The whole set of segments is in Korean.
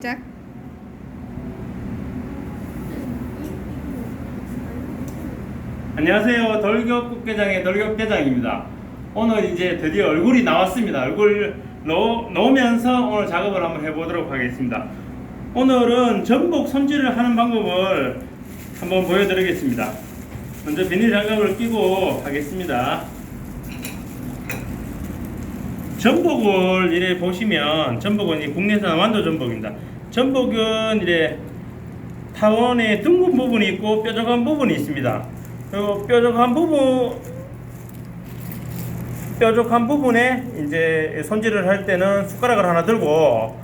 시작. 안녕하세요. 돌격 국회장의 돌격 대장입니다. 오늘 이제 드디어 얼굴이 나왔습니다. 얼굴 넣, 넣으면서 오늘 작업을 한번 해보도록 하겠습니다. 오늘은 전복 손질을 하는 방법을 한번 보여드리겠습니다. 먼저 비닐 장갑을 끼고 하겠습니다. 전복을 이래 보시면 전복은 이 국내산 완도 전복입니다. 전복은 이래 타원에 둥근 부분이 있고 뾰족한 부분이 있습니다. 그 뾰족한 부분 뾰족한 부분에 이제 손질을 할 때는 숟가락을 하나 들고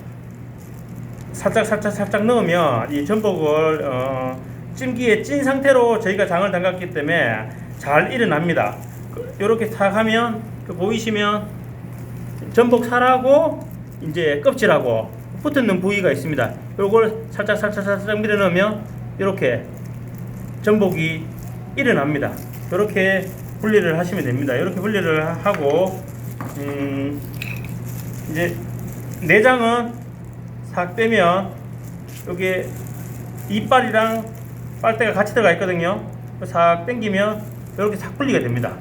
살짝 살짝 살짝 넣으면 이 전복을 어, 찜기에 찐 상태로 저희가 장을 담갔기 때문에 잘 일어납니다. 이렇게 탁 하면 그 보이시면 전복 살하고 이제 껍질하고 붙어 있는 부위가 있습니다. 요걸 살짝 살짝 살짝 밀어 넣으면 이렇게 전복이 일어납니다. 이렇게 분리를 하시면 됩니다. 이렇게 분리를 하고 음 이제 내장은 싹 빼면 여기 이빨이랑 빨대가 같이 들어가 있거든요. 싹 당기면 이렇게 싹 분리가 됩니다.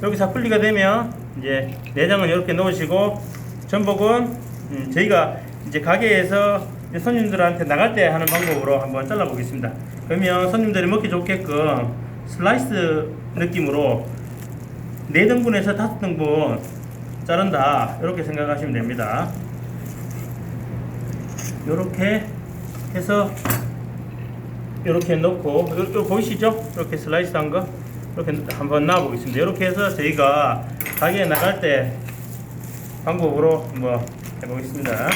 이렇게 싹 분리가 되면 이제 내장은 이렇게 넣으시고 전복은 음, 저희가 이제 가게에서 이제 손님들한테 나갈 때 하는 방법으로 한번 잘라 보겠습니다. 그러면 손님들이 먹기 좋게끔 슬라이스 느낌으로 네 등분에서 다섯 등분 자른다 이렇게 생각하시면 됩니다. 이렇게 해서 이렇게 요, 요 보이시죠? 이렇게 슬라이스한 거 이렇게 한번 놔 보겠습니다. 이렇게 해서 저희가 가게에 나갈 때 방법으로 한번 해보겠습니다.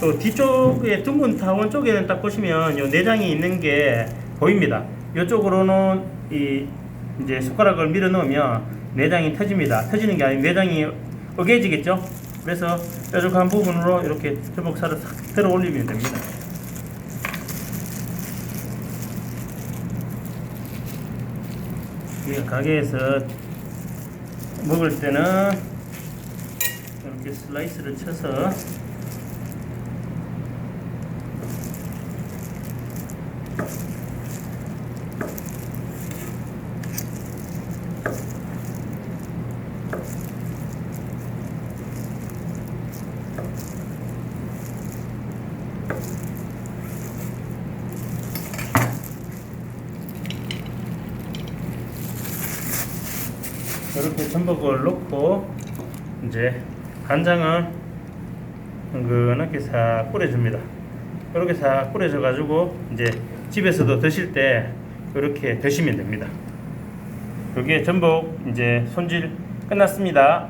또 뒤쪽에 둥근 타원 쪽에는 딱 보시면 요 내장이 있는 게 보입니다. 이쪽으로는 이 이제 숟가락을 밀어 넣으면 내장이 터집니다. 터지는 게 아니고 내장이 으개지겠죠. 그래서 뾰족한 부분으로 이렇게 전복살을 싹 들어 올리면 됩니다. 우리가 가게에서 먹을 때는 이렇게 슬라이스를 쳐서 이렇게 전복을 넣고 이제 간장을 은근하게 싹 뿌려줍니다. 이렇게 싹 뿌려줘 가지고 이제 집에서도 드실 때 이렇게 드시면 됩니다. 이게 전복 이제 손질 끝났습니다.